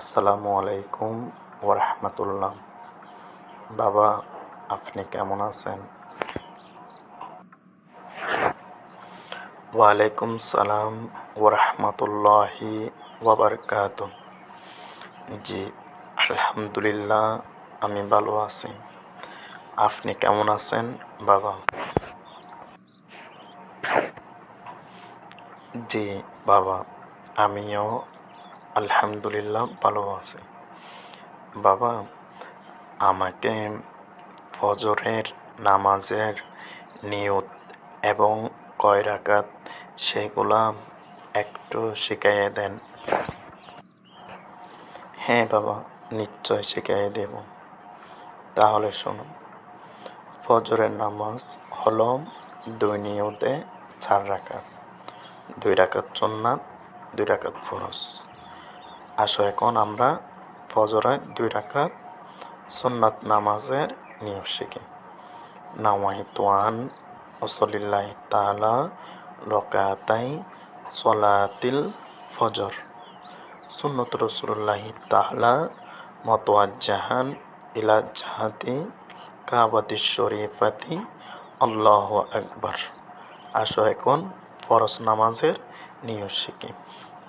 আসসালামু আলাইকুম ওরহমতুল্লাহ বাবা, আপনি কেমন আছেন? ওয়ালাইকুম সালাম ওরহমতুল্লাহি ওবরকাত জি, আলহামদুলিল্লাহ, আমি ভালো আছি। আপনি কেমন আছেন, বাবা? জি, বাবা, আমিও আলহামদুলিল্লাহ ভালো আছে। বাবা, আমাকে ফজরের নামাজের নিয়ত এবং কয় রাকাত সেগুলা একটু শিখাইয়ে দেন। হ্যাঁ বাবা, নিশ্চয় শিখাইয়ে দেব। তাহলে শুনুন ফজরের নামাজ হল দুই নিয়তে চার রাকাত, দুই রাকাত সুন্নাত, দুই রাকাত ফরজ। আসো, এখন আমরা ফজরে দুই রাকাত সুন্নাত নামাজের নিয়ম শিখি। নাওয়াইতু আন ওসলিল্লাহ তাআলা রকাতাই সলাতিল ফজর। সুন্নত রসুল্লাহ তাআলা মতোয়াজ্জাহান ইলা জাহাতি কাবাতি শরীফাতি। আল্লাহ আকবার। আসো এখন ফরজ নামাজের নিয়ম শিখি।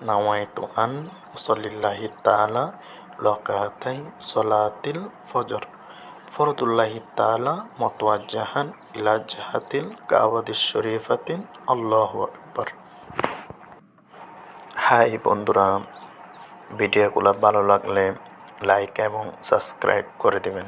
নাওয়াইতু আন উসল্লিল্লাহি তাআলা লকাতাই সলাতিল ফজর। ফরদুল্লাহি তাআলা মতওয়াজ্জাহান ইলা জাহাতিল কাবাদিস শরীফাতিন। আল্লাহু আকবার। হাই বন্ধুরা, ভিডিওগুলো ভালো লাগলে লাইক এবং সাবস্ক্রাইব করে দেবেন।